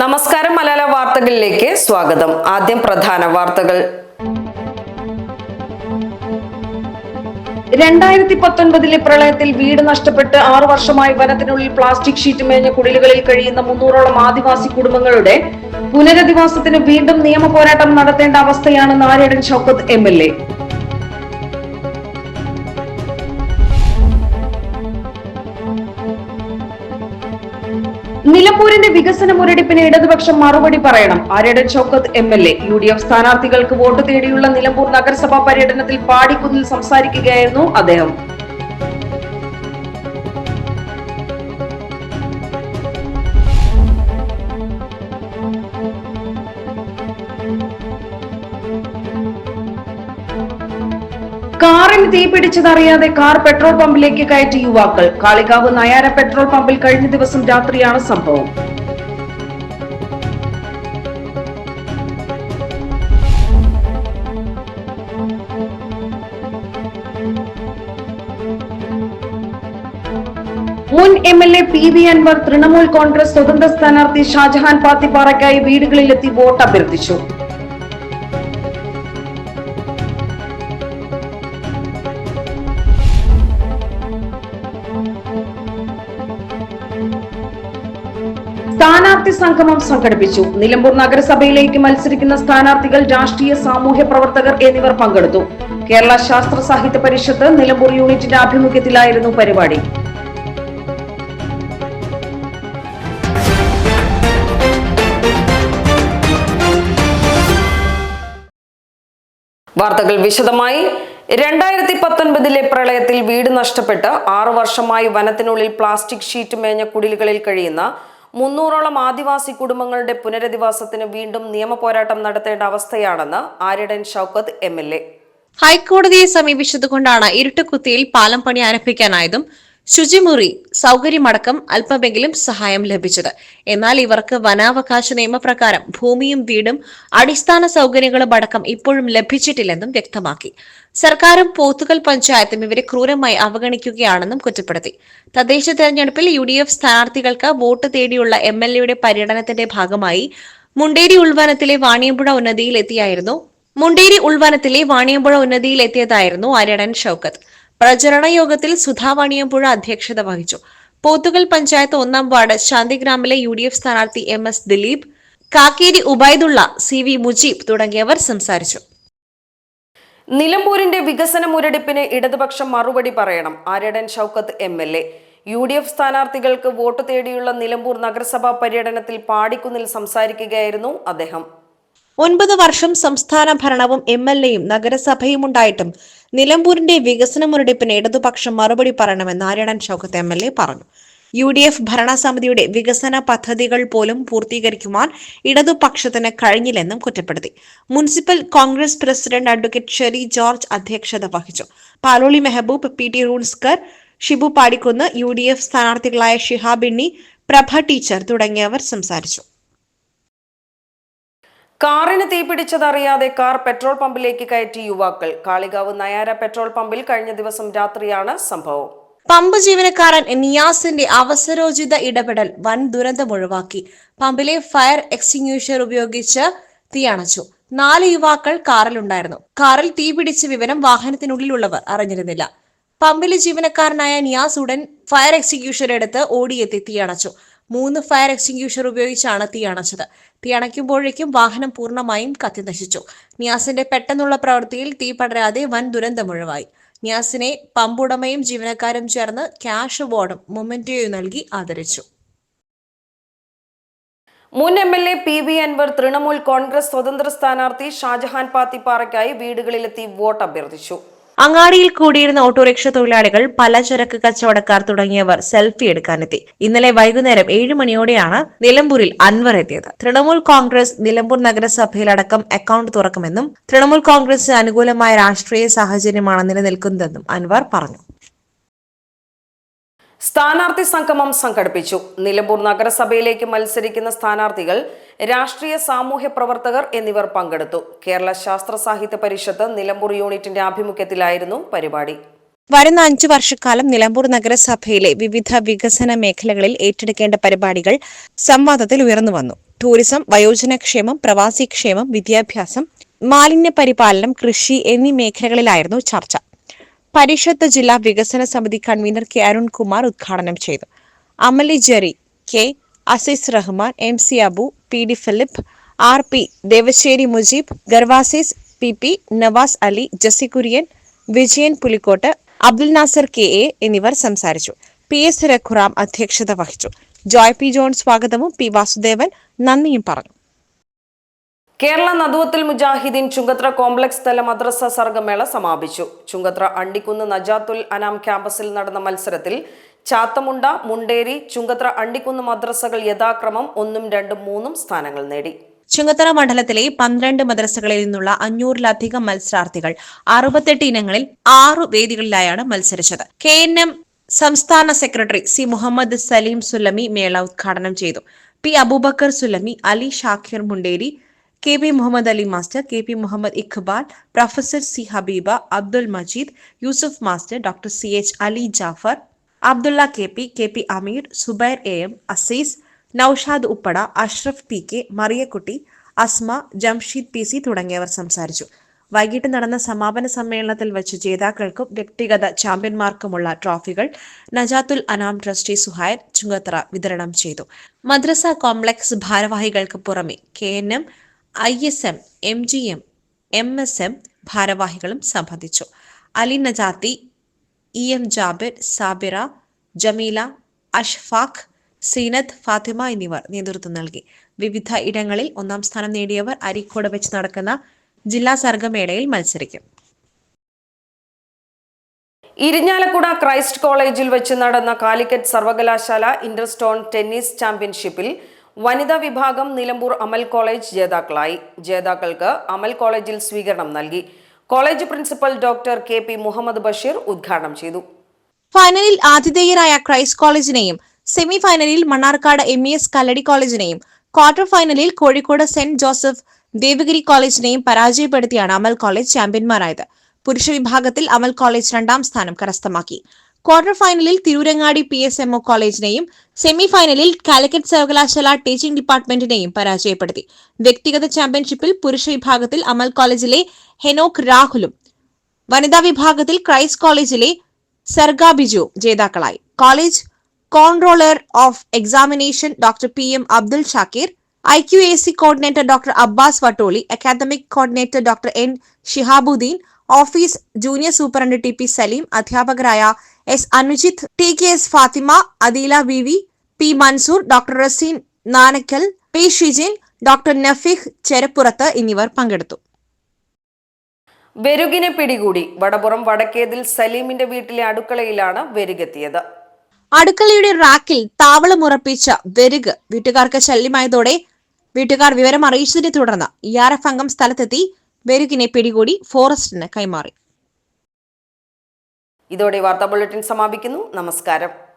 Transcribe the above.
നമസ്കാരം മലയാള വാർത്തകളിലേക്ക് സ്വാഗതം. ആദ്യം പ്രധാന വാർത്തകൾ. രണ്ടായിരത്തി പത്തൊൻപതിലെ പ്രളയത്തിൽ വീട് നഷ്ടപ്പെട്ട് ആറു വർഷമായി വനത്തിനുള്ളിൽ പ്ലാസ്റ്റിക് ഷീറ്റ് മേഞ്ഞ കുടിലുകളിൽ കഴിയുന്ന മുന്നൂറോളം ആദിവാസി കുടുംബങ്ങളുടെ പുനരധിവാസത്തിന് വീണ്ടും നിയമ പോരാട്ടം നടത്തേണ്ട അവസ്ഥയാണ് Narayanan Shoukath M L A. നിലമ്പൂരിന്റെ വികസന മുരടിപ്പിന് ഇടതുപക്ഷം മറുപടി പറയണം. Aryadan Shoukath M L A U D F സ്ഥാനാർത്ഥികൾക്ക് വോട്ട് തേടിയുള്ള നിലമ്പൂർ നഗരസഭാ പര്യടനത്തിൽ പാടിക്കുന്നിൽ സംസാരിക്കുകയായിരുന്നു അദ്ദേഹം. കാറിന് തീ പിടിച്ചതറിയാതെ കാർ പെട്രോൾ പമ്പിലേക്ക് കയറ്റി യുവാക്കൾ. കാളികാവ് നയാര പെട്രോൾ പമ്പിൽ കഴിഞ്ഞ ദിവസം രാത്രിയാണ് സംഭവം. മുൻ M L A P V Anvar Trinamool Congress സ്വതന്ത്ര സ്ഥാനാർത്ഥി ഷാജഹാൻ പാത്തിപ്പാറയ്ക്കായി വീടുകളിലെത്തി വോട്ട് അഭ്യർത്ഥിച്ചു. സ്ഥാനാർത്ഥി സംഗമം സംഘടിപ്പിച്ചു. നിലമ്പൂർ നഗരസഭയിലേക്ക് മത്സരിക്കുന്ന സ്ഥാനാർത്ഥികൾ രാഷ്ട്രീയ സാമൂഹ്യ പ്രവർത്തകർ എന്നിവർ പങ്കെടുത്തു. കേരള ശാസ്ത്ര സാഹിത്യ പരിഷത്ത് നിലമ്പൂർ യൂണിറ്റിന്റെ ആഭിമുഖ്യത്തിലായിരുന്നു പരിപാടി. വാർത്തകൾ വിശദമായി. രണ്ടായിരത്തി പത്തൊൻപതിലെ പ്രളയത്തിൽ വീട് നഷ്ടപ്പെട്ട് ആറു വർഷമായി വനത്തിനുള്ളിൽ പ്ലാസ്റ്റിക് ഷീറ്റ് മേഞ്ഞ കുടിലുകളിൽ കഴിയുന്ന മുന്നൂറോളം ആദിവാസി കുടുംബങ്ങളുടെ പുനരധിവാസത്തിന് വീണ്ടും നിയമ പോരാട്ടം നടത്തേണ്ട അവസ്ഥയാണെന്ന് Aryadan Shoukath M L A. ഹൈക്കോടതിയെ സമീപിച്ചതുകൊണ്ടാണ് ഇരുട്ടുകുത്തിയിൽ പാലം പണി ആരംഭിക്കാനായതും ശുചിമുറി സൗകര്യമടക്കം അല്പമെങ്കിലും സഹായം ലഭിച്ചത്. എന്നാൽ ഇവർക്ക് വനാവകാശ നിയമപ്രകാരം ഭൂമിയും വീടും അടിസ്ഥാന സൗകര്യങ്ങളും അടക്കം ഇപ്പോഴും ലഭിച്ചിട്ടില്ലെന്നും വ്യക്തമാക്കി. സർക്കാരും പോത്തുകൽ പഞ്ചായത്തും ഇവരെ ക്രൂരമായി അവഗണിക്കുകയാണെന്നും കുറ്റപ്പെടുത്തി. തദ്ദേശ തെരഞ്ഞെടുപ്പിൽ യു ഡി എഫ് സ്ഥാനാർത്ഥികൾക്ക് വോട്ട് തേടിയുള്ള എം എൽ എയുടെ പര്യടനത്തിന്റെ ഭാഗമായി മുണ്ടേരി ഉൾവനത്തിലെ വാണിയമ്പുഴ ഉന്നതിയിൽ എത്തിയായിരുന്നു മുണ്ടേരി ഉൾവനത്തിലെ വാണിയമ്പുഴ ഉന്നതിയിൽ എത്തിയതായിരുന്നു ആര്യടൻ ഷൌക്കത്ത്. പ്രചരണ യോഗത്തിൽ സുധാ അധ്യക്ഷത വഹിച്ചു. പോത്തുകൽ പഞ്ചായത്ത് ഒന്നാം വാർഡ് ശാന്തിഗ്രാമിലെ യു ഡി എഫ് സ്ഥാനാർത്ഥി M S Dileep Kakkeri Ubaidulla C V Mujeeb തുടങ്ങിയവർ സംസാരിച്ചു. നിലമ്പൂരിന്റെ വികസന മുരടിപ്പിന് ഇടതുപക്ഷം മറുപടി പറയണം. Aryadan Shoukath M L A. U D F സ്ഥാനാർത്ഥികൾക്ക് വോട്ട് തേടിയുള്ള നിലമ്പൂർ നഗരസഭാ പര്യടനത്തിൽ പാടിക്കുന്നിൽ സംസാരിക്കുകയായിരുന്നു അദ്ദേഹം. ഒൻപത് വർഷം സംസ്ഥാന ഭരണവും എം എൽ എയും നഗരസഭയും ഉണ്ടായിട്ടും നിലമ്പൂരിന്റെ വികസന മുരടിപ്പിന് ഇടതുപക്ഷം മറുപടി പറയണമെന്ന് Narayanan Shoukath M L A പറഞ്ഞു. യു ഡി എഫ് ഭരണസമിതിയുടെ വികസന പദ്ധതികൾ പോലും പൂർത്തീകരിക്കുവാൻ ഇടതുപക്ഷത്തിന് കഴിഞ്ഞില്ലെന്നും കുറ്റപ്പെടുത്തി. Municipal Congress president advocate Sherry George അധ്യക്ഷത വഹിച്ചു. Paloli Mehboob P T റൂൺസ്കർ Shibu Padikkunnu U D F സ്ഥാനാർത്ഥികളായ ഷിഹാബിണ്ണി പ്രഭ ടീച്ചർ തുടങ്ങിയവർ സംസാരിച്ചു. കാറിന് തീപിടിച്ചതറിയാതെ കാർ പെട്രോൾ പമ്പിലേക്ക് കയറ്റി യുവാക്കൾ. കാളികാവ് നയാര പെട്രോൾ പമ്പിൽ കഴിഞ്ഞ ദിവസം രാത്രിയാണ് സംഭവം. പമ്പ് ജീവനക്കാരൻ നിയാസിന്റെ അവസരോചിത ഇടപെടൽ വൻ ദുരന്തം ഒഴിവാക്കി. പമ്പിലെ ഫയർ എക്സ്റ്റിങ്യൂഷർ ഉപയോഗിച്ച് തീയണച്ചു നാല് യുവാക്കൾ കാറിലുണ്ടായിരുന്നു. കാറിൽ തീപിടിച്ച വിവരം വാഹനത്തിനുള്ളിലുള്ളവർ അറിഞ്ഞിരുന്നില്ല. പമ്പിലെ ജീവനക്കാരനായ നിയാസ് ഉടൻ ഫയർ എക്സിക്യൂഷൻ എടുത്ത് ഓടിയെത്തി തീയണച്ചു മൂന്ന് ഫയർ എക്സ്റ്റിങ്യൂഷർ ഉപയോഗിച്ചാണ് തീ അണച്ചത്. തീ അണയ്ക്കുമ്പോഴേക്കും വാഹനം പൂർണമായും കത്തിനശിച്ചു. നിയാസിന്റെ പെട്ടെന്നുള്ള പ്രവൃത്തിയിൽ തീ പടരാതെ വൻ ദുരന്തമൊഴിവായി. നിയാസിനെ പമ്പുടമയും ജീവനക്കാരും ചേർന്ന് ക്യാഷ് അവാർഡും മൊമെന്റോയും നൽകി ആദരിച്ചു. മുൻ M L A P V Anvar Trinamool Congress സ്വതന്ത്ര സ്ഥാനാർത്ഥി ഷാജഹാൻ പാത്തിപ്പാറയ്ക്കായി വീടുകളിലെത്തി വോട്ട് അഭ്യർത്ഥിച്ചു അങ്ങാടിയിൽ കൂടിയിരുന്ന ഓട്ടോറിക്ഷ തൊഴിലാളികൾ പലചരക്ക് കച്ചവടക്കാർ തുടങ്ങിയവർ സെൽഫി എടുക്കാനെത്തി. ഇന്നലെ വൈകുന്നേരം ഏഴ് മണിയോടെയാണ് നിലമ്പൂരിൽ അൻവർ എത്തിയത്. തൃണമൂൽ കോൺഗ്രസ് നിലമ്പൂർ നഗരസഭയിലടക്കം അക്കൌണ്ട് തുറക്കുമെന്നും തൃണമൂൽ കോൺഗ്രസിന് അനുകൂലമായ രാഷ്ട്രീയ സാഹചര്യമാണ് നിലനിൽക്കുന്നതെന്നും അൻവർ പറഞ്ഞു. സ്ഥാനാർത്ഥി സംഗമം സംഘടിപ്പിച്ചു. നിലമ്പൂർ നഗരസഭയിലേക്ക് മത്സരിക്കുന്ന സ്ഥാനാർത്ഥികൾ രാഷ്ട്രീയ സാമൂഹ്യ പ്രവർത്തകർ എന്നിവർ പങ്കെടുത്തു. കേരള ശാസ്ത്ര സാഹിത്യ പരിഷത്ത് നിലമ്പൂർ യൂണിറ്റിന്റെ ആഭിമുഖ്യത്തിലായിരുന്നു പരിപാടി. വരുന്ന അഞ്ചു വർഷക്കാലം നിലമ്പൂർ നഗരസഭയിലെ വിവിധ വികസന മേഖലകളിൽ ഏറ്റെടുക്കേണ്ട പരിപാടികൾ സംവാദത്തിൽ ഉയർന്നു വന്നു. ടൂറിസം വയോജനക്ഷേമം പ്രവാസിക്ഷേമം വിദ്യാഭ്യാസം മാലിന്യ പരിപാലനം കൃഷി എന്നീ മേഖലകളിലായിരുന്നു ചർച്ച. പരിഷത്ത് ജില്ലാ വികസന സമിതി കൺവീനർ കെ അരുൺകുമാർ ഉദ്ഘാടനം ചെയ്തു. Amali Jerry K Azeez Rahman M C Abu P D Philip R P Devassery Mujeeb Gervasis P P Navas Ali Jessy Kurian Vijayan Pulikkottu Abdul Nasar K A എന്നിവർ സംസാരിച്ചു. പി എസ് രഘുറാം അധ്യക്ഷത വഹിച്ചു. Joy P John സ്വാഗതവും P Vasudevan നന്ദിയും പറഞ്ഞു. Kerala Naduvathul Mujahideen Chungathara complex തല മദ്രസ സർഗമേള സമാപിച്ചു. ചുങ്കത്ര അണ്ടിക്കുന്ന് നജാത്തുൽ അനാം ക്യാമ്പസിൽ നടന്ന മത്സരത്തിൽ ചാത്തമുണ്ട മുണ്ടേരി ചുങ്കത്ര അണ്ടിക്കുന്ന് മദ്രസകൾ യഥാക്രമം ഒന്നും രണ്ടും മൂന്നും സ്ഥാനങ്ങൾ നേടി. ചുങ്കത്തറ മണ്ഡലത്തിലെ പന്ത്രണ്ട് മദ്രസകളിൽ നിന്നുള്ള അഞ്ഞൂറിലധികം മത്സരാർത്ഥികൾ അറുപത്തെട്ട് ഇനങ്ങളിൽ ആറു വേദികളിലായാണ് മത്സരിച്ചത്. കെ എൻ എം സംസ്ഥാന സെക്രട്ടറി സി മുഹമ്മദ് സലീം സുലമി മേള ഉദ്ഘാടനം ചെയ്തു. P Abubakar Sulami Ali Shakir Munderi K P Muhammad Ali master K P Muhammad Iqbal professor C Habeeba Abdul Majeed Yusuf master doctor C H Ali Jafar Abdulla K P K P Ameer Zubair A M Azeez Naushad Uppada Ashraf P K Mariyakutty Asma Jamsheed P C തുടങ്ങിയവർ സംസാരിച്ചു. വൈകിട്ട് നടന്ന സമാപന സമ്മേളനത്തിൽ വെച്ച് ജേതാക്കൾക്കും വ്യക്തിഗത ചാമ്പ്യന്മാർക്കുമുള്ള ട്രോഫികൾ നജാത്തുൽ അനാം ട്രസ്റ്റി സുഹൈർ ചുങ്കത്തറ വിതരണം ചെയ്തു. മദ്രസ കോംപ്ലക്സ് ഭാരവാഹികൾക്ക് പുറമെ K N M I S M M G M M S M ഭാരവാഹികളും സംബന്ധിച്ചു. അലി നജാത്തി ഇ എം ജാബിർ സാബിറ ജമീല അഷ്ഫാഖ് സീനത്ത് ഫാത്തിമ എന്നിവർ നേതൃത്വം നൽകി. വിവിധ ഇടങ്ങളിൽ ഒന്നാം സ്ഥാനം നേടിയവർ അരീക്കോട് വെച്ച് നടക്കുന്ന ജില്ലാ സർഗമേളയിൽ മത്സരിക്കും. ഇരിഞ്ഞാലക്കുട ക്രൈസ്റ്റ് കോളേജിൽ വെച്ച് നടന്ന കാലിക്കറ്റ് സർവകലാശാല ഇന്റർസ്റ്റോൺ ടെന്നീസ് ചാമ്പ്യൻഷിപ്പിൽ വനിതാ വിഭാഗം നിലമ്പൂർ അമൽ കോളേജ് ജേതാക്കളായി. ജേതാക്കൾക്ക് അമൽ കോളേജിൽ സ്വീകരണം നൽകി. College principal doctor K P Muhammad Basheer ഉദ്ഘാടനം ചെയ്തു. ഫൈനലിൽ ആതിഥേയരായ ക്രൈസ്റ്റ് കോളേജിനെയും സെമി ഫൈനലിൽ Mannarkkad M E S Kalladi കോളേജിനെയും quarter ഫൈനലിൽ കോഴിക്കോട് സെന്റ് ജോസഫ് ദേവഗിരി കോളേജിനെയും പരാജയപ്പെടുത്തിയാണ് അമൽ കോളേജ് ചാമ്പ്യന്മാരായത്. പുരുഷ വിഭാഗത്തിൽ അമൽ കോളേജ് രണ്ടാം സ്ഥാനം കരസ്ഥമാക്കി. ക്വാർട്ടർ ഫൈനലിൽ Tirurangadi P S M O കോളേജിനെയും semi ഫൈനലിൽ കാലിക്കറ്റ് സർവകലാശാല ടീച്ചിംഗ് ഡിപ്പാർട്ട്മെന്റിനെയും പരാജയപ്പെടുത്തി. വ്യക്തിഗത ചാമ്പ്യൻഷിപ്പിൽ പുരുഷ വിഭാഗത്തിൽ അമൽ കോളേജിലെ ഹെനോക് രാഹുലും വനിതാ വിഭാഗത്തിൽ ക്രൈസ്റ്റ് കോളേജിലെ സർഗാ ബിജു ജേതാക്കളായി. College controller of examination doctor P M Abdul Shakir I Q A C coordinator doctor Abbas Vattoli academic coordinator doctor N Shihabuddin office junior superintendent T P Saleem അധ്യാപകരായ S Anujith T K S Fathima Adeela V V P Mansoor doctor Razeen Nanakkal P Shijin doctor Nafeeq Cherappurath എന്നിവർ പങ്കെടുത്തു. വെരുകിനെ പിടികൂടി വടപുറം വടക്കേതിൽ സലീമിന്റെ വീട്ടിലെ അടുക്കളയിലാണ് വെരുകെത്തിയത്. അടുക്കളയുടെ റാക്കിൽ താവളമുറപ്പിച്ച വെരുക് വീട്ടുകാർക്ക് ശല്യമായതോടെ വീട്ടുകാർ വിവരം അറിയിച്ചതിനെ തുടർന്ന് ഇ ആർ എഫ് അംഗം സ്ഥലത്തെത്തി വെരുകിനെ പിടികൂടി ഫോറസ്റ്റിന് കൈമാറി. ഇതോടെ വാർത്താ ബുള്ളറ്റിൻ സമാപിക്കുന്നു. നമസ്കാരം.